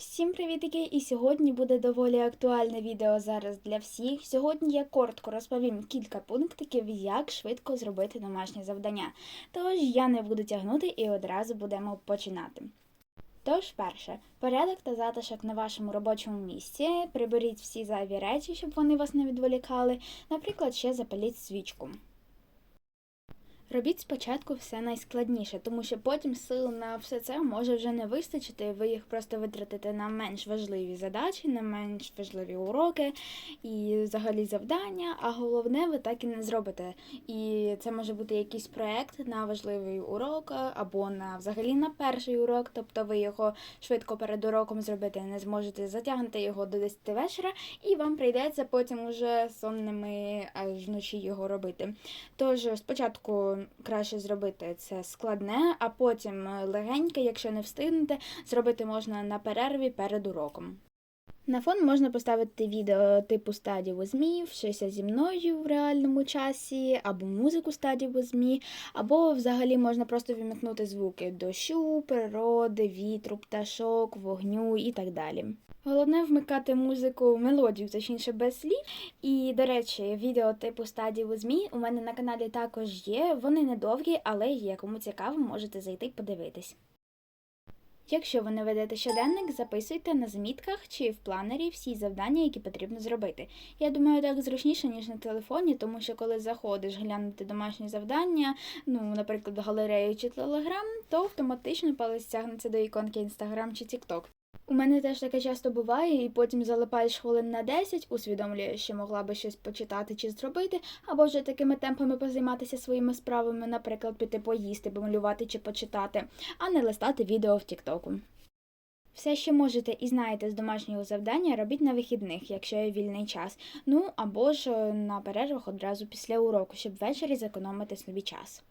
Всім привітики! І сьогодні буде доволі актуальне відео зараз для всіх. Сьогодні я коротко розповім кілька пунктиків, як швидко зробити домашнє завдання. Тож я не буду тягнути і одразу будемо починати. Тож, перше, порядок та затишок на вашому робочому місці. Приберіть всі зайві речі, щоб вони вас не відволікали. Наприклад, ще запаліть свічку. Робіть спочатку все найскладніше, тому що потім сил на все це може вже не вистачити. Ви їх просто витратите на менш важливі задачі, на менш важливі уроки і взагалі завдання. А головне, ви так і не зробите. І це може бути якийсь проект на важливий урок або на взагалі на перший урок. Тобто ви його швидко перед уроком зробити не зможете, затягнути його до 10 вечора, і вам прийдеться потім уже сонними аж вночі його робити. Тож спочатку краще зробити це складне, а потім легеньке, якщо не встигнете, зробити можна на перерві перед уроком. На фон можна поставити відео типу стадії with me, вчися зі мною в реальному часі, або музику with me, або взагалі можна просто вимикнути звуки дощу, природи, вітру, пташок, вогню і так далі. Головне вмикати музику, мелодію, точніше без слів. І, до речі, відео типу with me у мене на каналі також є. Вони недовгі, але є. Кому цікаво, можете зайти і подивитись. Якщо ви не ведете щоденник, записуйте на замітках чи в планері всі завдання, які потрібно зробити. Я думаю, так зручніше, ніж на телефоні, тому що коли заходиш глянути домашні завдання, ну, наприклад, галерею чи телеграм, то автоматично палець тягнеться до іконки Інстаграм чи Тікток. У мене теж таке часто буває, і потім залипаєш хвилин на 10, усвідомлюєш, що могла би щось почитати чи зробити, або вже такими темпами позайматися своїми справами, наприклад, піти поїсти, помалювати чи почитати, а не листати відео в Тіктоку. Все, що можете і знаєте з домашнього завдання, робіть на вихідних, якщо є вільний час. Ну або ж е, на перервах одразу після уроку, щоб ввечері зекономити собі час.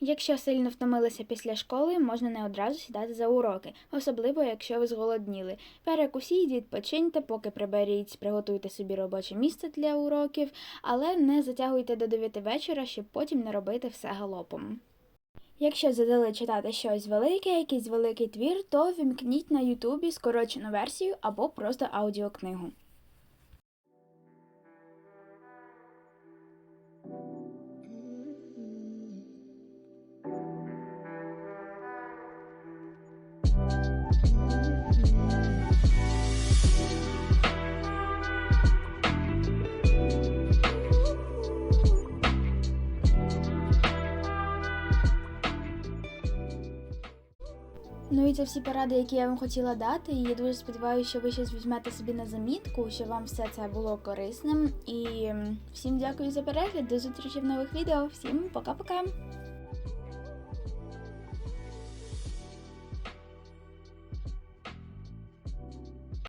Якщо сильно втомилися після школи, можна не одразу сідати за уроки, особливо якщо ви зголодніли. Перекусіть, відпочиньте, поки приберіть, приготуйте собі робоче місце для уроків, але не затягуйте до 9 вечора, щоб потім не робити все галопом. Якщо задали читати щось велике, якийсь великий твір, то вімкніть на Ютубі скорочену версію або просто аудіокнигу. Ну і це всі поради, які я вам хотіла дати. І я дуже сподіваюся, що ви щось візьмете собі на замітку, що вам все це було корисним. І всім дякую за перегляд. До зустрічі в нових відео. Всім пока-пока!